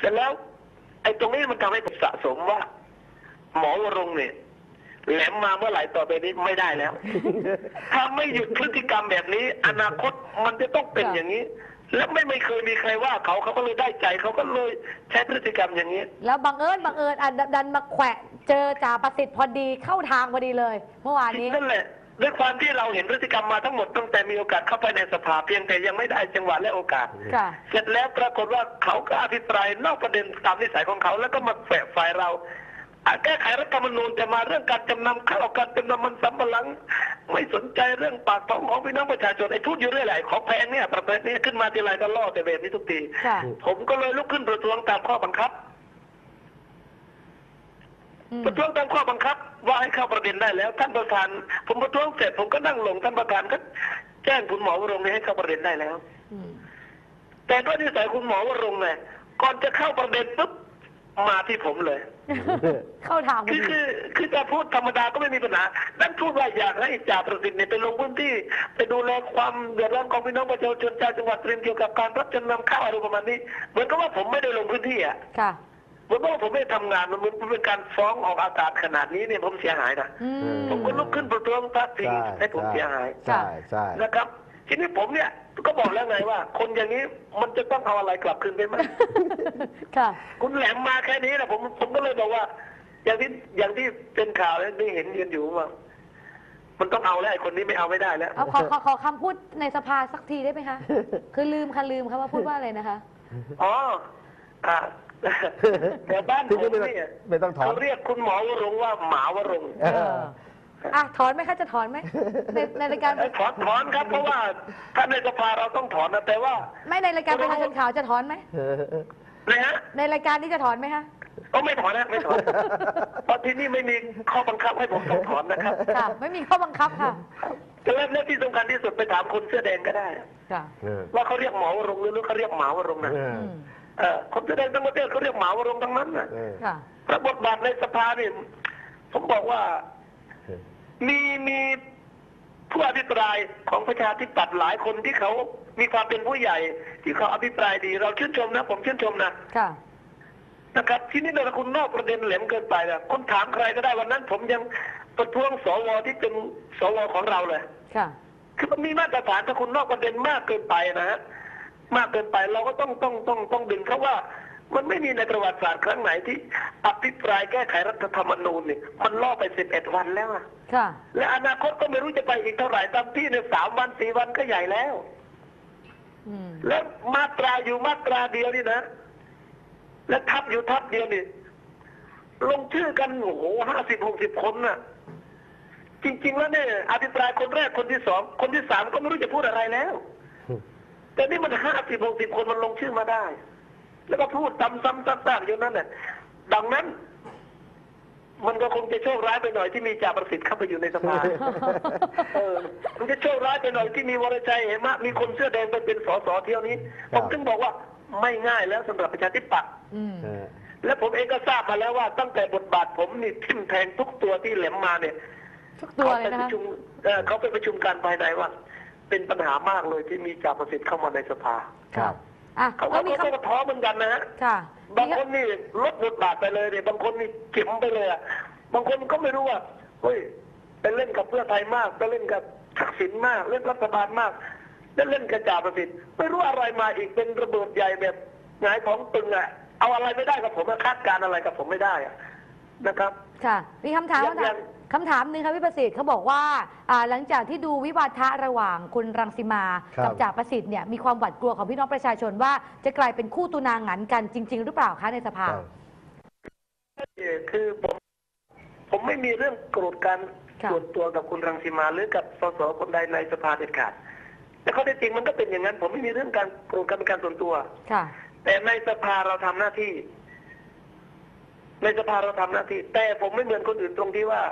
เสร็จแล้ว ไอ้ตรงนี้มันทำให้ผมสะสมว่า หมอวรงค์เนี่ยแหลมมาเมื่อไหร่ต่อไปนี้ไม่ได้แล้ว ถ้าไม่หยุดพฤติกรรมแบบนี้ อนาคตมันจะต้องเป็นค่ะอย่างนี้ และไม่ไม่เคยมีใครว่าเขาเขาก็เลยได้ใจเขาก็เลยใช้พฤติกรรมอย่างนี้ แล้วบังเอิญบังเอิญอะดันดันมาแขวะเจอจ่าประสิทธิ์พอดีเข้าทางพอดีเลย เมื่อวานนี้นั่นแหละ ด้วยความที่เราเห็นพฤติกรรมมาทั้งหมดตั้งแต่มีโอกาสเข้าไปในสภาเพียงแต่ยังไม่ได้จังหวะและโอกาส ค่ะ เสร็จแล้วปรากฏว่าเขาก็อภิปรายนอกประเด็นตามนิสัยของเขา แล้วก็มาแฝงฝ่ายเราอะแก้ไขรัฐธรรมนูญแต่มาเรื่องการจำนำข้าวการจำนำมันสำปะหลัง ไม่สนใจเรื่องปากท้องของพี่น้องประชาชนไอ้พูดอยู่เรื่อยแหละของแพงเนี่ยประเภทนี้ขึ้นมาทีไรก็ล่อแต่แบบนี้ทุกทีค่ะ ผมก็เลยลุกขึ้นประท้วงตามข้อบังคับอืม ประท้วงตามข้อบังคับ ว่าให้เข้าประเด็นได้แล้ว ท่านประธาน ผมประท้วงเสร็จผมก็นั่งลงท่านประธานก็แจ้งคุณหมอวรงค์ให้เข้าประเด็นได้แล้วอืมแต่ด้วยนิสัยคุณหมอวรงค์เนี่ยก่อนจะเข้าประเด็นปุ๊บมาที่ผมเลย เข้าทางพอคือดีคือคือจะพูดธรรมดาก็ไม่มีปัญหานั่นพูดว่าอยากให้จ่าประสิทธิ์เนี่ยไปลงพื้นที่ ไปดูแลความเดือดร้อนของพี่น้องประชาชนชาวจังหวัดตรีมเกี่ยวกับการรับจำนำข้าวอะไรประมาณนี้ เหมือนกับว่าผมไม่ได้ลงพื้นที่อะค่ะ เหมือนกับว่าผมไม่ได้ทำงานมันมันเป็นการฟ้องออกอากาศขนาดนี้เนี่ยผมเสียหายนะอืมผมก็ลุกขึ้นประท้วงทักทีใช่ให้ผมเสียหายใช่ใช่นะครับ ทีนี้ผมเนี่ยก็บอกแล้วไงว่า คนอย่างนี้มันจะต้องเอาอะไรกลับคืนไปไหมค่ะ คุณแหลมมาแค่นี้นะผมผมก็เลยบอกว่า อย่างที่อย่างที่เป็นข่าวแล้วได้เห็นยืนอยู่ว่ามันต้องเอาแล้วไอ้คนนี้ไม่เอาไม่ได้แล้วเอาขอขอขอคำพูดในสภาสักทีได้ไหมคะ คือลืมค่ะลืมค่ะว่าพูดว่าอะไรนะคะอ๋ออ่า แต่บ้านผมไม่ต้องเนี่ยไม่ต้องถอน เขาเรียกคุณหมอวรงค์ว่าหมาวรงค์เอออะถอนไหมคะจะถอนไหมในในรายการ เอ้ยถอนถอนครับ เพราะว่าถ้าในสภาเราต้องถอนนะแต่ว่าไม่ในรายการประชาชนข่าวจะถอนไหม นะฮะในรายการนี้จะถอนไหมคะ ก็ไม่ถอนนะไม่ถอนเพราะที่นี่ไม่มีข้อบังคับให้ผมต้องถอนนะครับค่ะ ไม่มีข้อบังคับค่ะแต่แล้วและที่สำคัญที่สุดไปถามคนเสื้อแดงก็ได้ ค่ะ เออว่าเขาเรียกหมอวรงค์หรือเขาเรียกหมาวรงค์นะ เออือมเออ คนแสดงทั้งประเทศเขาเรียกหมาวรงค์ทั้งนั้นนะเออค่ะพระบทบาทในสภาเนี่ยผมบอกว่ามีมีผู้อภิปรายของประชาธิปัตย์หลายคนที่เขามีความเป็นผู้ใหญ่ ที่เขาอภิปรายดี เราชื่นชมนะ ผมชื่นชมนะค่ะนะครับที่นี่เราคุณนอกประเด็นแหลมเกินไปนะคนถามใครก็ได้วันนั้น ผมยังประท้วงสวที่เป็นสวของเราเลยค่ะคือมันมีมาตรฐานถ้าคุณนอกประเด็นมากเกินไปนะฮะ มากเกินไป เราก็ต้องต้องต้องต้องดึงเขาว่ามันไม่มีในประวัติศาสตร์ครั้งไหนที่อภิปรายแก้ไขรัฐธรรมนูญเนี่ยมันล่อไปสิบเอ็ดวันแล้วอะค่ะและอนาคตก็ไม่รู้จะไปอีกเท่าไหร่ตามที่ในยสามวันสี่วันก็ใหญ่แล้วอืมแล้วมาตราอยู่มาตราเดียวนี่นะ และทับอยู่ทับเดียวนี่ลงชื่อกันโอ้โหห้าสิบหกสิบคนน่ะ จริง ๆ แล้วเนี่ยอภิปรายคนแรกคนที่สองคนที่สามก็ไม่รู้จะพูดอะไรแล้ว แต่นี่มันห้าสิบหกสิบคนมันลงชื่อมาได้ แล้วก็พูดซ้ำๆซากๆอยู่นั่นแหละดังนั้น มันก็คงจะโชคร้ายไปหน่อยที่มีจ่าประสิทธิ์เข้าไปอยู่ในสภาเออมันจะโชคร้ายไปหน่อยที่มีวรชัยเหมะมีคนเสื้อแดงไปเป็นสสเที่ยวนี้คผรับมถึงบอกว่าไม่ง่ายแล้วสำหรับประชาธิปัตย์อืมเออและผมเองก็ทราบมาแล้วว่า ตั้งแต่บทบาทผมนี่ทิ่มแทงทุกตัวที่แหลมมาเนี่ยทุกตัวเขาเลไปยนะปคะระชุมเอ่อเขาไปประชุมการภายในว่า เป็นปัญหามากเลยที่มีจ่าประสิทธิ์เข้ามาในสภาครับอะเขาแล้ก็วมีเขาคำก็ท้อเหมือนกันนะฮะค่ะบางคนนี่ลดบทบาทไปเลยเนี่ยบางคนนี่เข็มไปเลยอะบางคนก็ไม่รู้ว่าเฮ้ยไปเล่นกับเพื่อไทยมากไปเล่นกับทักษิณมาก เล่นรัฐบาลมากแล้วเล่นกับจ่าประสิทธิ์ไม่รู้อะไรมาอีกเป็นระเบิดใหญ่แบบหงายของตึงอะเอาอะไรไม่ได้กับผมอะคาดการณ์อะไรกับผมไม่ได้อะนะครับ ค่ะ มีคำถามยังยัง คำถามหนึ่งค่ะพี่ประสิทธิ์เขาบอกว่าอ่า หลังจากที่ดูวิวาทะระหว่างคุณรังสิมาครับ กับจ่าประสิทธิ์เนี่ยมีความหวาดกลัวของพี่น้องประชาชนว่าจะกลายเป็นคู่ตุนางหงันกันจริง ๆ หรือเปล่าคะในสภาครับคือผมผมไม่มีเรื่องโกรธกันค่ะ ส่วนตัวกับคุณรังสีมาหรือกับสสคนใดในสภาเด็ดขาด แต่ข้อเท็จจริงมันก็เป็นอย่างนั้น ผมไม่มีเรื่องการโกรธกันเป็นการส่วนตัว ค่ะ แต่ในสภาเราทำหน้าที่ ในสภาเราทำหน้าที่ แต่ผมไม่เหมือนคนอื่นตรงที่ว่า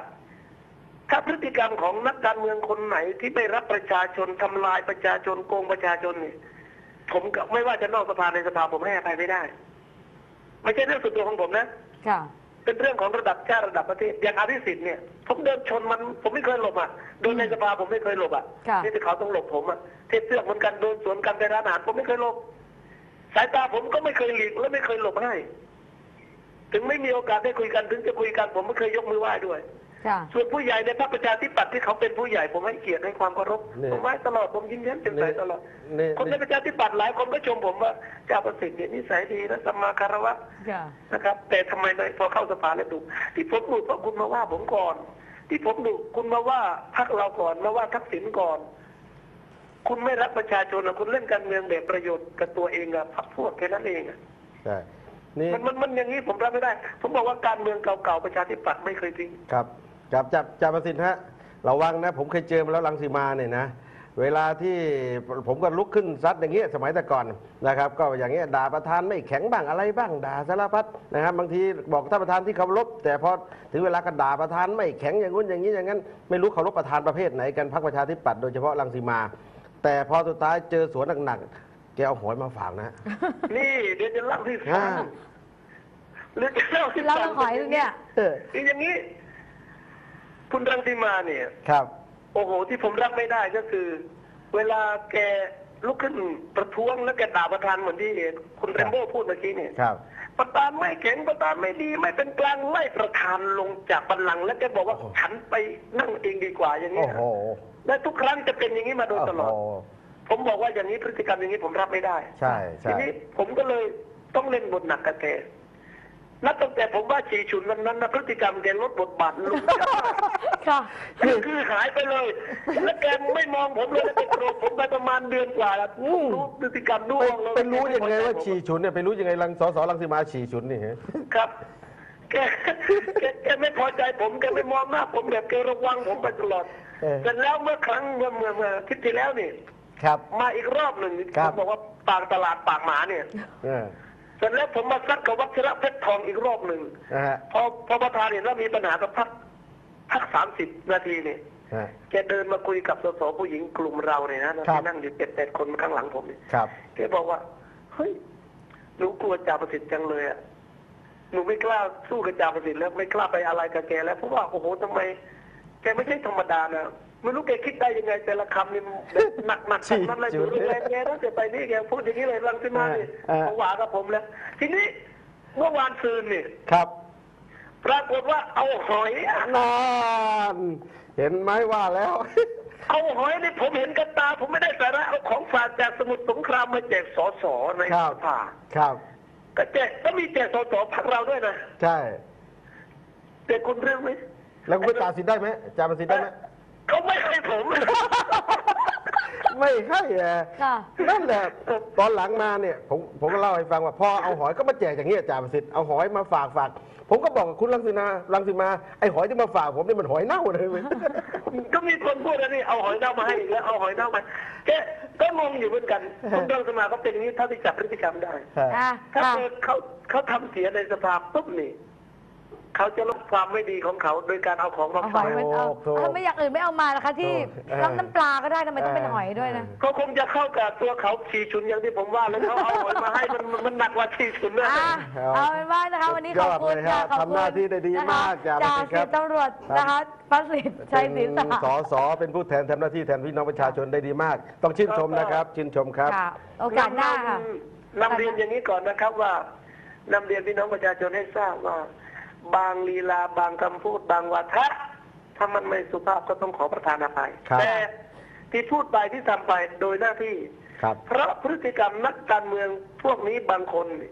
ถ้าพฤติกรรมของนักการเมืองคนไหนที่ไม่รับประชาชนทำลายประชาชนโกงประชาชนนี่ผมก็ไม่ว่าจะนอกสภาในสภาผมให้อภัยไม่ได้ ไม่ใช่เรื่องส่วนตัวของผมนะค่ะเป็นเรื่องของระดับชาติระดับประเทศอย่างอภิสิทธิ์เนี่ยผมเดินชนมันผมไม่เคยหลบอะโดนในสภาผมไม่เคยหลบอะค่ะนี่ที่เขาต้องหลบผมอะเทศเสื้อกเหมือนกันโดนสวนกันในร้านอาหารผมไม่เคยหลบสสายตาผมก็ไม่เคยหลีกและไม่เคยหลบให้ ถึงไม่มีโอกาสได้คุยกันถึงจะคุยกันผมไม่เคยยกมือไหว้ด้วย ค่ะส่วนผู้ใหญ่ในพรรคประชาธิปัตย์ที่เขาเป็นผู้ใหญ่ผมให้เกียรติให้ความเคารพนี่ ผมไหว้ตลอดผมยิ้มแย้มแจ่มใสตลอด นี่คนในประชาธิปัตย์หลายคนก็ชมผมว่าเจ้าประสิทธิ์เนี่ยนิสัยดีและสัมมาคารวะค่ะนะครับ แต่ทำไมในพอเข้าสภาแล้วดูที่ผมดูเพราะคุณมาว่าผมก่อน ที่ผมดูคุณมาว่าพรรคเราก่อนมาว่าทักษิณก่อน คุณไม่รักประชาชนนะคุณเล่นการเมืองแบบประโยชน์กับตัวเองอะพรรคพวกแค่นั้นเองอะ ใช่นี่มันมันมันอย่างนี้ผมรับไม่ได้ ผมบอกว่าการเมืองเก่าๆประชาธิปัตย์ไม่เคยทิ้ง ครับ จับจับจับประสิทธิ์ฮะระวังนะ ผมเคยเจอมาแล้วลังสีมาเนี่ยนะ เวลาที่ผมก็ลุกขึ้นซัดอย่างเงี้ยสมัยแต่ก่อนนะครับ ก็อย่างเงี้ยด่าประธานไม่แข็งบ้างอะไรบ้างด่าสารพัดนะครับ บางทีบอกท่านประธานที่เคารพแต่พอถึงเวลาก็ด่าประธานไม่แข็งอย่างงู้นอย่างนี้อย่างนั้น ไม่รู้เคารพประธานประเภทไหนกันพรรคประชาธิปัตย์โดยเฉพาะลังสีมา แต่พอสุดท้ายเจอสวนหนักๆแกเอาหอยมาฝากนะ นี่เดี๋ยวจะเล่าที่ฟัอ่างหรือจะเล่าที่แล้วฟัเราขอยเนี่ยเออคืออย่างนี้ คุณรังสีมาเนี่ย ครับ โอ้โห ที่ผมรับไม่ได้ก็คือ เวลาแกลุกขึ้นประท้วงแล้วแกด่าประธานเหมือนที่คุณเรมโบ้พูดเมื่อกี้เนี่ยครับ ประธานไม่แข็งประธานไม่ดี ไม่เป็นกลางไล่ประธานลงจากบัลลังก์แล้วแกบอกว่าโอ้โหฉันไปนั่งเองดีกว่าอย่างนี้โอ้โหและทุกครั้งจะเป็นอย่างนี้มาโดยตลอดโโหผมบอกว่าอย่างนี้พฤติกรรมอย่างนี้ผมรับไม่ได้ ใช่ใช่ทีนี้ผมก็เลยต้องเล่นบทหนักกับแก นับตั้งแต่ผมว่าชีชุนวันนั้นนะพฤติกรรมแกลดบทบาทลงค่ะคือคือหายไปเลย แล้วแกไม่มองผมเลยแล้วแกโกรธผมไปประมาณเดือนกว่าแล้วผมรู้พฤติกรรมด้วไปงเลยไปรู้ยังไงว่าฉี่ฉุนเนี่ยไปรู้ยังไงรังสสรังสีมาฉี่ฉุนนี่ฮะครับแกแกแกไม่พอใจผมแกไม่มองหน้าผมแบบแกระวังผมไปตลอดเออเสร็จแล้วเมื่อครั้งเมื่อเมื่อเมื่ออาทิตย์ที่แล้วนี่ครับ มาอีกรอบหนึ่งครัผบมบอกว่าปากตลาดปากหมาเนี่ย เออเสร็จแล้วผมมาซัดกับวัชระเพชรทองอีกรอบหนึ่งนะฮะพอพอประธานเห็นว่ามีปัญหากับพักพักสามสิบนาทีเนี่ยฮะ แกเดินมาคุยกับสสผู้หญิงกลุ่มเราเนี่ยนะที่นั่งอยู่เจ็ดแปดคนข้างหลังผมเนี่ยครับ แกบอกว่าเฮ้ยหนูกลัวจ่าประสิทธิ์จังเลยอะหนูไม่กล้าสู้กับจ่าประสิทธิ์แล้วไม่กล้าไปอะไรกับแกแล้วเพราะว่าโอ้โหทำไม แกไม่ใช่ธรรมดานะ ไม่รู้แกคิดได้ยังไง แต่ละคำนี่แบบหนักหนักๆทั้งนั้นเลยจี้ดูจุดแรงแกตั้งแต่ไปนี่แกพูดอย่างนี้เลยรังสิมานี่เออผวากับผมแล้ว ทีนี้เมื่อวานซืนนี่ครับ ปรากฏว่าเอาหอยอะนานเห็นไหมว่าแล้ว เอาหอยนี่ผมเห็นกับตา ผมไม่ได้สาระเอาของฝากจากสมุทรสงครามมาแจกสสในครัสบภาครับก็แจกก็มีแจกสสพักเราด้วยนะ ใช่แต่คุณเรื่องไหมแล้วคุณไปจ่าสิทธิ์ได้ไหมจ่าประสิทธิ์ได้ไหม เขาไม่ให้ผม ไม่ให้อะค่ะ นั่นแหละตอนหลังมาเนี่ยผมผมก็เล่าให้ฟังว่าพอเอาหอยก็มาแจกอย่างเงี้ยจ่าประสิทธิ์เอาหอยมาฝากฝากผมก็บอกกับคุณรังสินารังสิมาไอหอยที่มาฝากผมนี่มันหอยเน่าเลยเว้ยก็มีคนพูดนะนี่เอาหอยเน่ามาให้อีกแล้วเอาหอยเน่ามาแกก็งงอยู่เหมือนกันคุณเดินสมาเขาเป็นอย่างนี้เท่าที่จับพฤติกรรมได้ อะถ้าค่ะ เกิดเขาเขาทำเสียในสภาปุ๊บนี่ เขาจะลดความไม่ดีของเขาโดยการเอาของมาเอาหฝาอกยมันเอาโถ่ถ้าไม่อย่างอื่นไม่เอามานะคะที่เออน้ำน้ำปลาก็ได้ทำไมต้องเป็นหอยด้วยนะเขาคงจะเข้ากับตัวเขาชีชุนอย่างที่ผมว่าแล้วเขาเอาหอยมาให้มันมันมันหนักกว่าชีชุนนะ อะเอาเป็นว่านะคะวันนี้ขอบคุณสุดยอดเลยค่ะฮะขอบคุณทำหน้าที่ได้ดีมากนะคะจ่าจ่าประสิทธิ์ครับสิบตำรวจนะคะประสิทธิ์ชัยศรีเป็นษะสอสอเป็นผู้แทนทำหน้าที่แทนพี่น้องประชาชนได้ดีมาก ต้องชื่นชมนะครับ ชื่นชมครับ ค่ะโอกาสหน้าค่ะ นำเรียนอย่างนี้ก่อนนะครับว่านำเรียนพี่น้องประชาชนให้ทราบว่า บางลีลาบางคำพูดบางวาทะถ้ามันไม่สุภาพก็ต้องขอประทานอภัยครับ แต่ที่พูดไปที่ทำไปโดยหน้าที่ ครับ เพราะพฤติกรรมนักการเมืองพวกนี้บางคนนี่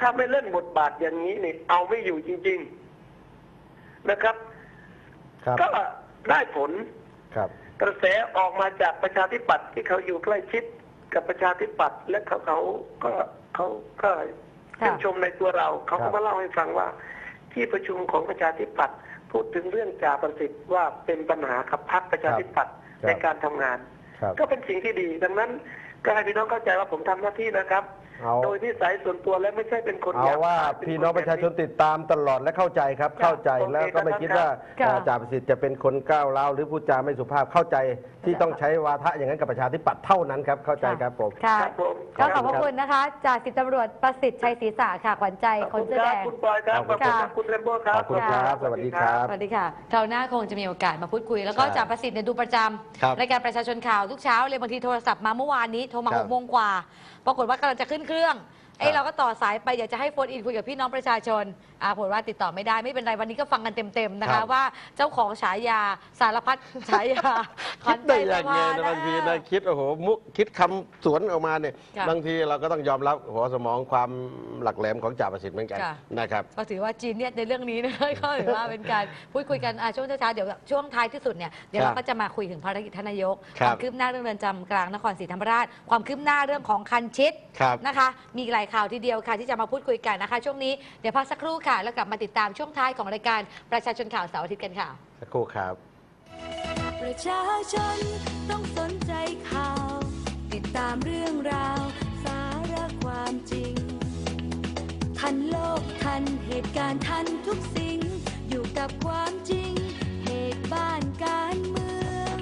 ถ้าไม่เล่นบทบาทอย่างนี้นี่เอาไม่อยู่จริง ๆนะครับ ครับ ก็ได้ผลครับ กระแสออกมาจากประชาธิปัตย์ที่เขาอยู่ใกล้ชิดกับประชาธิปัตย์และเขาเขาก็เขาก็ชื่นชมในตัวเรา เขาครัก็บ มาเล่าให้ฟังว่า ที่ประชุมของประชาธิปัตย์พูดถึงเรื่องจ่าประสิทธิ์ว่าเป็นปัญหากับพรรคประชาธิปัตย์ในการทำงานครับก็เป็นสิ่งที่ดี ดังนั้นก็ให้พี่น้องเข้าใจว่าผมทำหน้าที่นะครับ เอาโดยนิสัยส่วนตัวและไม่ใช่เป็นคนเอาหยบว่าคยเป็พี่น้องประชาชนติดตามตลอดและเข้าใจครับ เข้าใจแล้วก็ไม่คิดว่าค่ะเอ่อจ่าประสิทธิ์จะเป็นคนก้าวร้าวหรือพูดจาไม่สุภาพเข้าใจที่ต้องใช้วาทะอย่างนั้นกับประชาธิปัตย์เท่านั้นครับเข้าใจครับผม ค่ะครับผมก็ขอบพระคุณนะคะจ่าสิบตำรวจประสิทธิ์ชัยศรีษะค่ะขวัญใจขอบคนคุณเสื้อคแดรับง คุณปอยครับขอบคุณครับคุณเรมโบ้ครับ ขอบคุณครับสวัสดีครับ สวัสดีค่ะคราวหน้าคงจะมีโอกาสมาพูดคุย แล้วก็ใช่จ่าประสิทธิ์เนี่ยดูประจครับำรายการประชาชนข่าวทุกเช้าเลยบางทีโทรศัพท์มาเมื่อวานนี้โทรมาครัหบกโมงกว่า ปรากฏว่ากำลังจะขึ้นเครื่อง เอ้ยเราก็ต่อสายไปอยากจะให้โฟนอินคุยกับพี่น้องประชาชนอ่าผลว่าติดต่อไม่ได้ไม่เป็นไรวันนี้ก็ฟังกันเต็มๆนะครัคะบ ว่าเจ้าของฉายาสารพัดฉายาขคิวัดญใจได้ยังไงตะนะวับางทีนะคิดโอ้โหมุกคิดคำสวนออกมาเนี่ยค่ะบางทีเราก็ต้องยอมรับหัวสมองความหลักแหลมของจ่าประสิทธิ์เหมือนกันค่ะ นะครับ ก็ถือว่าจีนเนี่ยในเรื่องนี้นะก็ถือว่าเป็นการพูดคุยกันอะช่วงเช้าๆเดี๋ยวช่วงท้ายที่สุดเนี่ยเดี๋ยวครัเราบก็จะมาคุยถึงภารกิจท่านนายกครัคบวามคืบหน้าเรื่องเรือนจำกลางนครศรีธรรมราช ความคืบหน้าเรื่องของคันชิดครับ นะคะ มีหลายข่าวทีเดียวค่ะที่จะมาพูดคุยกันนะคะ ช่วงนี้เดี๋ยวพักสักครู่ค่ะ แล้วกลับมาติดตามช่วงท้ายของรายการประชาชนข่าวเสาร์อาทิตย์กันค่ะ สักครู่ครับ ประชาชนต้องสนใจข่าว ติดตามเรื่องราว สาระความจริง ทันโลกทันเหตุการณ์ทันทุกสิ่ง อยู่กับความจริง เหตุบ้านการเมือง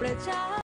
ประชา